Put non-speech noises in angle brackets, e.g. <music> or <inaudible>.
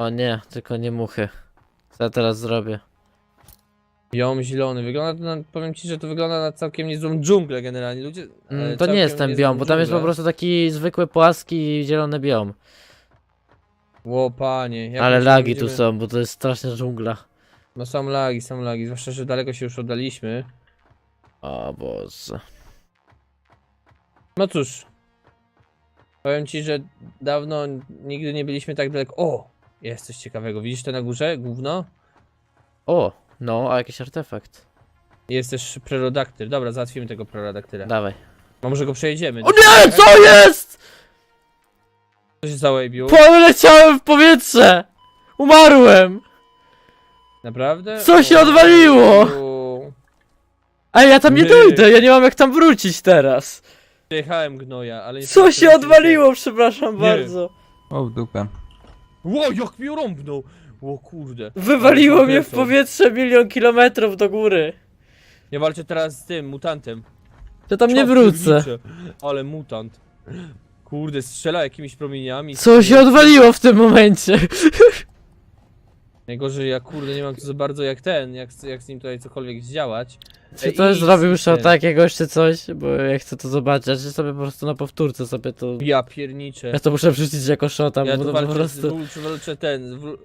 O nie, tylko nie muchy. Co ja teraz zrobię? Biom zielony. Wygląda to na, powiem ci, że to wygląda na całkiem niezłą dżunglę generalnie. Ludzie. Mm, e, to całkiem nie jest ten niezłą biom, bo tam jest po dżunglę. prostu taki zwykły, płaski, zielony biom. Ło, panie. jak Ale my się lagi tu będziemy- są, bo to jest straszna dżungla. No są lagi, są lagi. Zwłaszcza, że daleko się już oddaliśmy. O Boże. No cóż. Powiem ci, że dawno nigdy nie byliśmy tak daleko. O! Jest coś ciekawego. Widzisz to na górze? Gówno? O, no, a jakiś artefakt. Jest też prerodaktyl. Dobra, załatwimy tego prerodaktyla. Dawaj. A może go przejedziemy? O nie, co jest? Co się stało, Ebiu? Poleciałem w powietrze! Umarłem! Naprawdę? Co się O, odwaliło? Ej, ja tam nie My. dojdę, ja nie mam jak tam wrócić teraz. Przejechałem gnoja, ale... Co się odwaliło, przepraszam Nie. bardzo. O, w dupę. Ło, jak mnie rąbnął! O kurde. Wywaliło mnie w powietrze milion kilometrów do góry. Ja walczę teraz z tym, mutantem. To tam nie Ja wrócę. Ale mutant. Kurde, strzela jakimiś promieniami. Co się odwaliło w tym momencie? <laughs> Najgorzej, ja kurde nie mam tu za bardzo jak ten, jak, jak z nim tutaj cokolwiek zdziałać. Czy Ej, ktoś idź, zrobił shota jakiegoś czy coś? Bo ja chcę to zobaczyć, czy sobie po prostu na powtórce sobie to... Ja pierniczę. Ja to muszę wrzucić jako shota, Ja bo tu to po walczę, prostu... walczę ten, w-